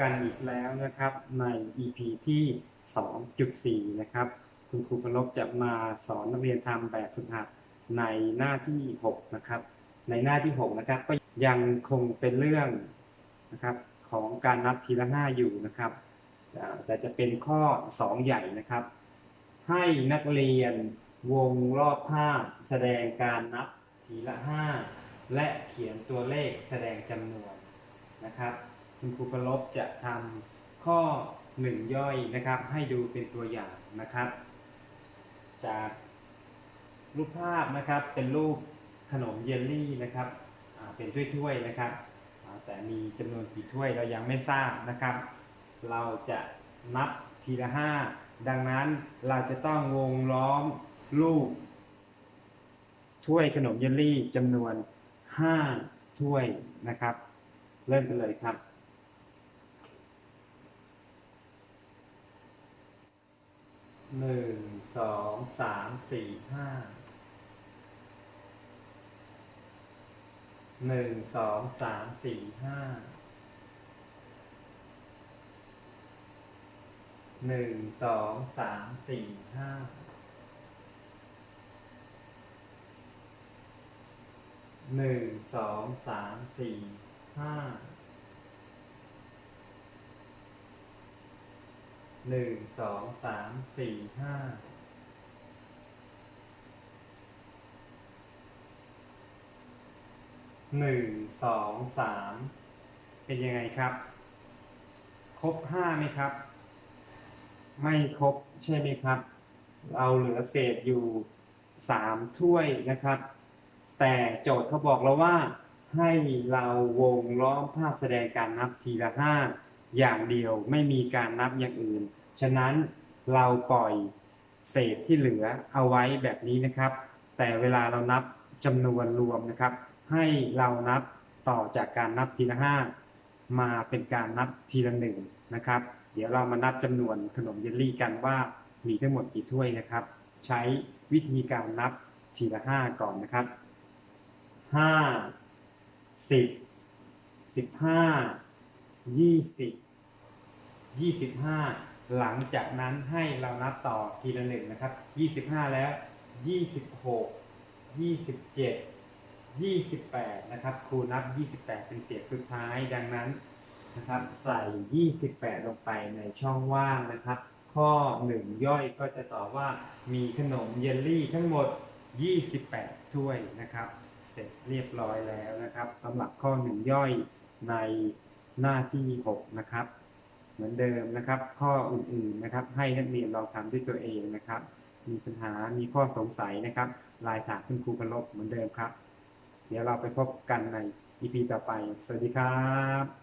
กันอีกแล้วนะครับใน EP ที่ 2.4 นะครับ คุณครูพลบจะมาสอนนักเรียนทำแบบฝึกหัดในหน้าที่ 6 นะครับ ในหน้าที่ 6 นะครับ ก็ยังคงเป็นเรื่องนะครับของการนับทีละ 5 อยู่นะครับ แต่จะเป็นข้อ 2 ใหญ่นะครับ ให้นักเรียนวงรอบภาพแสดงการนับทีละ 5 และเขียนตัวเลขแสดงจำนวนนะครับ คุณครูปรลบจะทำข้อ1ย่อยนะครับ ให้ดูเป็นตัวอย่างนะครับ จากรูปภาพนะครับเป็นรูปขนมเยลลี่นะครับเป็นถ้วยๆนะครับแต่มีจำนวนกี่ถ้วยเรายังไม่ทราบนะครับ เราจะนับทีละห้าดังนั้นเราจะต้องวงล้อมรูปถ้วยขนมเยลลี่จำนวน5ถ้วยนะครับ เริ่มกันเลยครับ หนึ่งสองสามสี่ห้าหนึ่งสองสามสี่ห้าหนึ่งสองสามสี่ห้าหนึ่งสองสามสี่ห้า หนึ่งสองสามสี่ห้าหนึ่งสองสามเป็นยังไงครับ ครบห้าไหมครับ ไม่ครบใช่ไหมครับ เราเหลือเศษอยู่สามถ้วยนะครับ แต่โจทย์เขาบอกเราว่าให้เราวงล้อมภาพแสดงการนับทีละห้า อย่างเดียวไม่มีการนับอย่างอื่น ฉะนั้นเราปล่อยเศษที่เหลือเอาไว้แบบนี้นะครับ แต่เวลาเรานับจำนวนรวมนะครับ ให้เรานับต่อจากการนับทีละห้ามาเป็นการนับทีละหนึ่งนะครับ เดี๋ยวเรามานับจำนวนขนมเยลลี่กันว่ามีทั้งหมดกี่ถ้วยนะครับ ใช้วิธีการนับทีละห้าก่อนนะครับห้าสิบสิบห้า ยี่สิบยี่สิบห้าหลังจากนั้นให้เรานับต่อทีละหนึ่งนะครับยี่สิบห้าแล้วยี่สิบหกยี่สิบเจ็ดยี่สิบแปดนะครับครูนับยี่สิบแปดเป็นเสียงสุดท้ายดังนั้นนะครับใส่28ลงไปในช่องว่างนะครับ ข้อ1ย่อยก็จะตอบว่ามีขนมเยลลี่ทั้งหมด28ถ้วยนะครับ เสร็จเรียบร้อยแล้วนะครับสำหรับข้อ1ย่อยใน หน้าที่ 6 นะครับ เหมือนเดิมนะครับ ข้ออื่นๆนะครับ ให้นักเรียนลองทำด้วยตัวเองนะครับ มีปัญหามีข้อสงสัยนะครับลายถามคุณครูพลบเหมือนเดิมครับ เดี๋ยวเราไปพบกันใน EP ต่อไป สวัสดีครับ